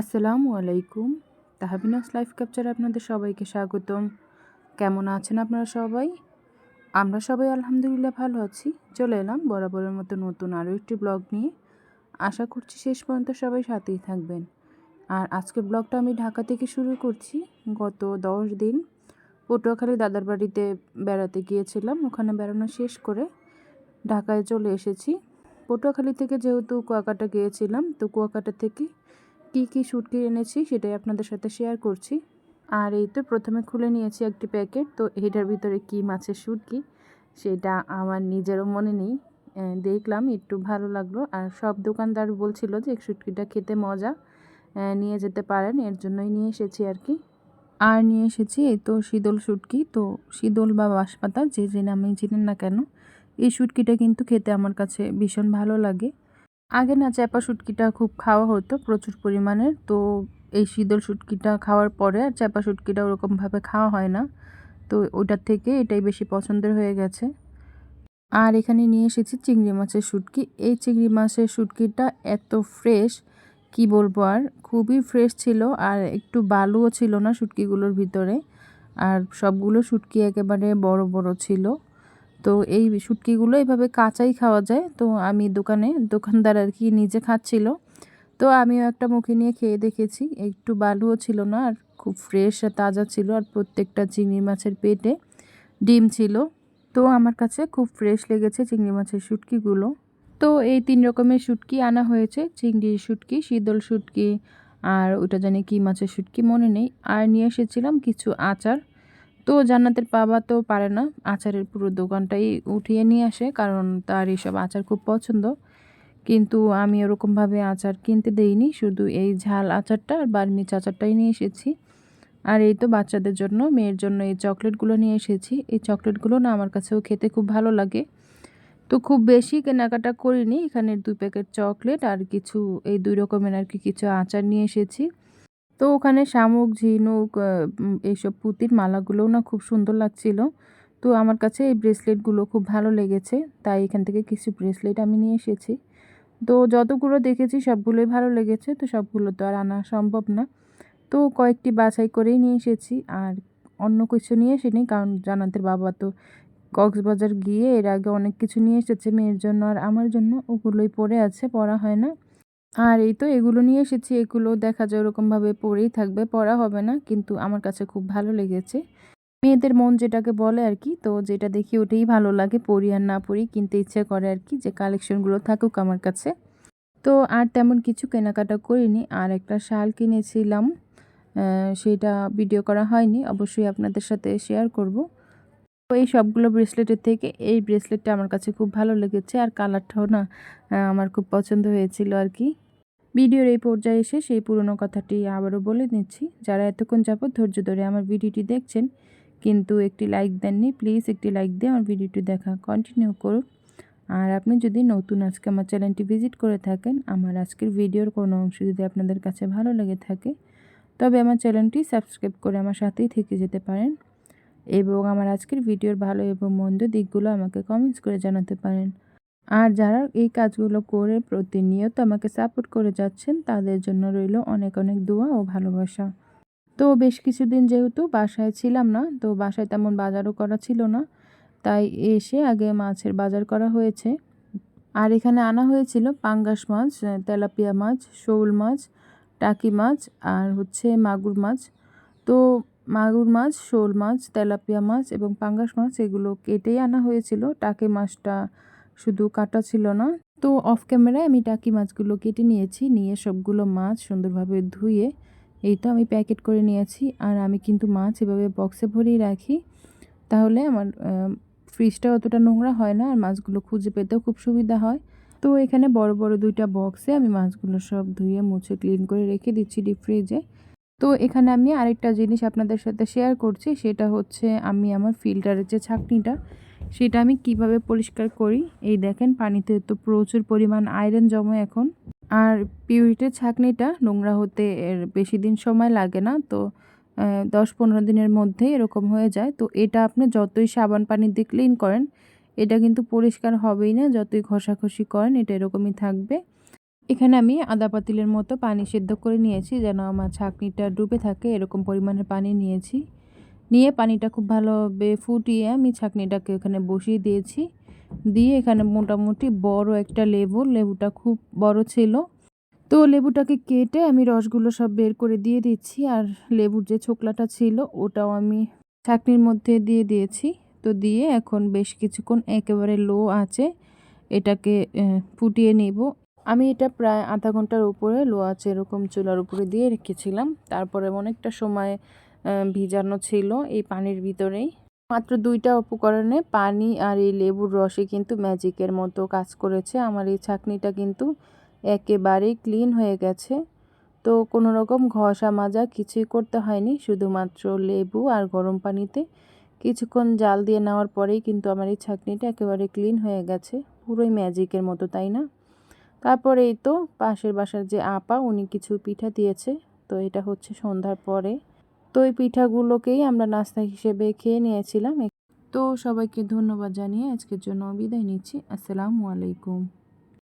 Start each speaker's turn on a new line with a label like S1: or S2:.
S1: আসসালামু আলাইকুম। তাহাবিনাস লাইফ ক্যাপচারে আপনাদের সবাইকে স্বাগতম। কেমন আছেন আপনারা সবাই? আমরা সবাই আলহামদুলিল্লাহ ভালো আছি। চলে এলাম বরাবরের মতো নতুন আরও একটি ব্লগ নিয়ে। আশা করছি শেষ পর্যন্ত সবাই সাথেই থাকবেন। আর আজকের ব্লগটা আমি ঢাকা থেকে শুরু করছি। গত দশ দিন পটুয়াখালী দাদার বাড়িতে বেড়াতে গিয়েছিলাম। ওখানে বেড়ানো শেষ করে ঢাকায় চলে এসেছি। পটুয়াখালী থেকে যেহেতু কুয়াকাটা গিয়েছিলাম, তো কুয়াকাটা থেকে কি কি শুটকি এনেছি সেটাই আপনাদের সাথে শেয়ার করছি। আর এই তো প্রথমে খুলে নিয়েছি একটি প্যাকেট তো এটার ভিতরে কি মাছের শুটকি সেটা আমার নিজেরও মনে নেই। দেখলাম, একটু ভালো লাগল। আর সব দোকানদার বলছিল যে শুটকিটা খেতে মজা। নিয়ে যেতে পারেন, এর জন্যই নিয়ে এসেছি আর কি। আর নিয়ে এসেছি এই তো শীতল শুটকি তো শীতল বা বাঁশপাতা, যে যে নামেই চিনেন না কেন, এই শুটকিটা কিন্তু খেতে আমার কাছে ভীষণ ভালো লাগে। আগে না চ্যাপা শুটকিটা খুব খাওয়া হতো প্রচুর পরিমাণের, তো এই শীতল শুটকিটা খাওয়ার পরে আর চ্যাপা শুটকিটা ওরকমভাবে খাওয়া হয় না। তো ওটার থেকে এটাই বেশি পছন্দের হয়ে গেছে। আর এখানে নিয়ে এসেছি চিংড়ি মাছের শুটকি। এই চিংড়ি মাছের শুটকিটা এত ফ্রেশ, কি বলব আর, খুবই ফ্রেশ ছিল আর একটু বালুও ছিল না শুটকিগুলোর ভিতরে। আর সবগুলো শুটকি একেবারে বড় বড় ছিল। তো এই শুটকিগুলো এভাবে কাঁচাই খাওয়া যায়। তো আমি দোকানে, দোকানদার আর কি নিজে খাচ্ছিল। তো আমিও একটা মুখে নিয়ে খেয়ে দেখেছি। একটু বালুও ছিল না আর খুব ফ্রেশ আর তাজা ছিল আর প্রত্যেকটা চিংড়ি মাছের পেটে ডিম ছিল। তো আমার কাছে খুব ফ্রেশ লেগেছে চিংড়ি মাছের শুটকিগুলো। তো এই তিন রকমের শুটকি আনা হয়েছে। চিংড়ির শুটকি, শীতল শুটকি আর ওটা জানি কি মাছের শুটকি, মনে নেই। আর নিয়ে এসেছিলাম কিছু আচার। তো জান্নাতের বাবা তো পারে না। আচারের পুরো দোকানটাই উঠিয়ে নিয়ে আসে, কারণ তার এইসব আচার খুব পছন্দ। কিন্তু আমি ওরকমভাবে আচার কিনতে দেইনি, শুধু এই ঝাল আচারটা আর বার্মিচ আচারটাই নিয়ে এসেছি। আর এই তো বাচ্চাদের জন্য, মেয়ের জন্য এই চকলেটগুলো নিয়ে এসেছি। এই চকলেটগুলো না আমার কাছেও খেতে খুব ভালো লাগে। তো খুব বেশি কেনাকাটা করিনি, এখানে দুই প্যাকেট চকলেট আর কিছু, এই দুই রকমের আর কি কিছু আচার নিয়ে এসেছি। তো ওখানে শামুক, ঝিনুক এইসব পুঁতির মালাগুলোও না খুব সুন্দর লাগছিল। তো আমার কাছে এই ব্রেসলেটগুলো খুব ভালো লেগেছে, তাই এখান থেকে কিছু ব্রেসলেট আমি নিয়ে এসেছি। তো যতগুলো দেখেছি সবগুলোই ভালো লেগেছে, তো সবগুলো তো আর আনা সম্ভব না। তো কয়েকটি বাছাই করেই নিয়ে এসেছি, আর অন্য কিছু নিয়ে এসেনি কারণ জানাতের বাবা তো কক্সবাজার গিয়ে এর আগে অনেক কিছু নিয়ে এসেছে মেয়ের জন্য আর আমার জন্য, ওগুলোই পরে আছে পরা হয় না। আর এই তো এগুলো নিয়ে এসেছি, এগুলো দেখা যায় ওরকমভাবে পরেই থাকবে, পড়া হবে না, কিন্তু আমার কাছে খুব ভালো লেগেছে। মেয়েদের মন যেটাকে বলে আর কি, তো যেটা দেখি ওটাই ভালো লাগে পরি আর না পরি কিনতে ইচ্ছে করে আর কি, যে কালেকশনগুলো থাকুক আমার কাছে। তো আর তেমন কিছু কেনাকাটা করিনি, আর একটা শাল কিনেছিলাম সেটা ভিডিও করা হয়নি, অবশ্যই আপনাদের সাথে শেয়ার করব। তো এই সবগুলো ব্রেসলেটের থেকে, এই ব্রেসলেটটা আমার কাছে খুব ভালো লেগেছে, আর কালারটাও না আমার খুব পছন্দ হয়েছিল আর কি। ভিডিওর এই পর্যায়ে এসে সেই পুরনো কথাটি আবারও বলে নিচ্ছি। যারা এতক্ষণ যাবত ধৈর্য ধরে আমার ভিডিওটি দেখছেন, কিন্তু একটি লাইক দেননি প্লিজ একটি লাইক দিয়ে আমার ভিডিওটি দেখা কন্টিনিউ করুন। আর আপনি যদি নতুন আজকে আমার চ্যানেলটি ভিজিট করে থাকেন, আমার আজকের ভিডিওর কোনো অংশ যদি আপনাদের কাছে ভালো লেগে থাকে, তবে আমার চ্যানেলটি সাবস্ক্রাইব করে আমার সাথেই থেকে যেতে পারেন এবং আমার আজকের ভিডিওর ভালো এবং মন্দ দিকগুলো আমাকে কমেন্টস করে জানাতে পারেন। আর যারা এই কাজগুলো করে প্রতিনিয়ত আমাকে সাপোর্ট করে যাচ্ছেন, তাদের জন্য রইল অনেক অনেক দোয়া ও ভালোবাসা। তো বেশ কিছুদিন যেহেতু বাসায় ছিলাম না, তো বাসায় তেমন বাজারও করা ছিল না। তাই এসে আগে মাছের বাজার করা হয়েছে। আর এখানে আনা হয়েছিল পাঙ্গাস মাছ, তেলাপিয়া মাছ, শোল মাছ, টাকি মাছ আর হচ্ছে মাগুর মাছ। তো মাগুর মাছ, শোল মাছ, তেলাপিয়া মাছ এবং পাঙ্গাস মাছ এগুলো কেটেই আনা হয়েছিল। টাকি মাছটা শুধু কাটা ছিল না, তো অফ ক্যামেরায় আমি টাকি মাছগুলো কেটে নিয়েছি, নিয়ে সবগুলো মাছ সুন্দরভাবে ধুয়ে, এই তো আমি প্যাকেট করে নিয়েছি। আর আমি কিন্তু মাছ এভাবে বক্সে ভরেই রাখি, তাহলে আমার ফ্রিজটা অতটা নোংরা হয় না, আর মাছগুলো খুঁজে পেতেও খুব সুবিধা হয়। তো এখানে বড় বড় দুইটা বক্সে আমি মাছগুলো সব ধুয়ে, মুছে ক্লিন করে রেখে দিচ্ছি ডিপ ফ্রিজে তো এখানে আমি আরেকটা জিনিস আপনাদের সাথে শেয়ার করছি, সেটা হচ্ছে আমি আমার ফিল্টারের যে ছাকনিটা সেটা আমি কীভাবে পরিষ্কার করি? এই দেখেন, পানিতে তো প্রচুর পরিমাণ আয়রন জমে এখন। আর পিউরিটের ছাকনিটা নোংরা হতে এর বেশি দিন সময় লাগে না, তো দশ পনেরো দিনের মধ্যে এরকম হয়ে যায়। তো এটা আপনি যতই সাবান পানি দিয়ে ক্লিন করেন, এটা কিন্তু পরিষ্কার হবেই না, যতই ঘষাঘষি করেন, এটা এরকমই থাকবে। এখানে আমি আদা পাতিলের মতো পানি সেদ্ধ করে নিয়েছি, যেন আমার ছাঁকনিটা ডুবে থাকে, এরকম পরিমাণের পানি নিয়েছি। নিয়ে পানিটা খুব ভালোভাবে ফুটিয়ে আমি ছাঁকনিটাকে এখানে বসিয়ে দিয়েছি। দিয়ে এখানে মোটামুটি বড় একটা লেবু, লেবুটা খুব বড় ছিল। তো লেবুটাকে কেটে আমি রসগুলো সব বের করে দিয়ে দিচ্ছি আর লেবুর যে ছোকলাটা ছিল ওটাও আমি ছাঁকনির মধ্যে দিয়ে দিয়েছি। তো দিয়ে এখন বেশ কিছুক্ষণ একেবারে লো আছে, এটাকে ফুটিয়ে নেব। আমি এটা প্রায় আধা ঘণ্টার উপরে, লো আছে এরকম চুলার উপরে দিয়ে রেখেছিলাম। তারপরে অনেকটা সময় ভিজানো ছিল এই পানির ভিতরেই। মাত্র দুইটা উপকরণে পানি আর এই লেবুর রসে কিন্তু ম্যাজিকের মতো কাজ করেছে। আমার এই ছাকনিটা কিন্তু একেবারেই ক্লিন হয়ে গেছে। তো কোনো রকম ঘষা মাজা কিছুই করতে হয়নি, শুধুমাত্র লেবু আর গরম পানিতে কিছুক্ষণ জাল দিয়ে নেওয়ার পরেই কিন্তু আমার এই ছাকনিটা একেবারে ক্লিন হয়ে গেছে। পুরোই ম্যাজিকের মতো, তাই না? তারপরে এই তো পাশের বাসার যে আপা, উনি কিছু পিঠা দিয়েছে। তো এটা হচ্ছে সন্ধ্যার পরে। তো এই পিঠাগুলোকেই আমরা নাস্তা হিসেবে খেয়ে নিয়েছিলাম। তো সবাইকে ধন্যবাদ জানিয়ে আজকের জন্য বিদায় নিচ্ছি। আসসালামু আলাইকুম।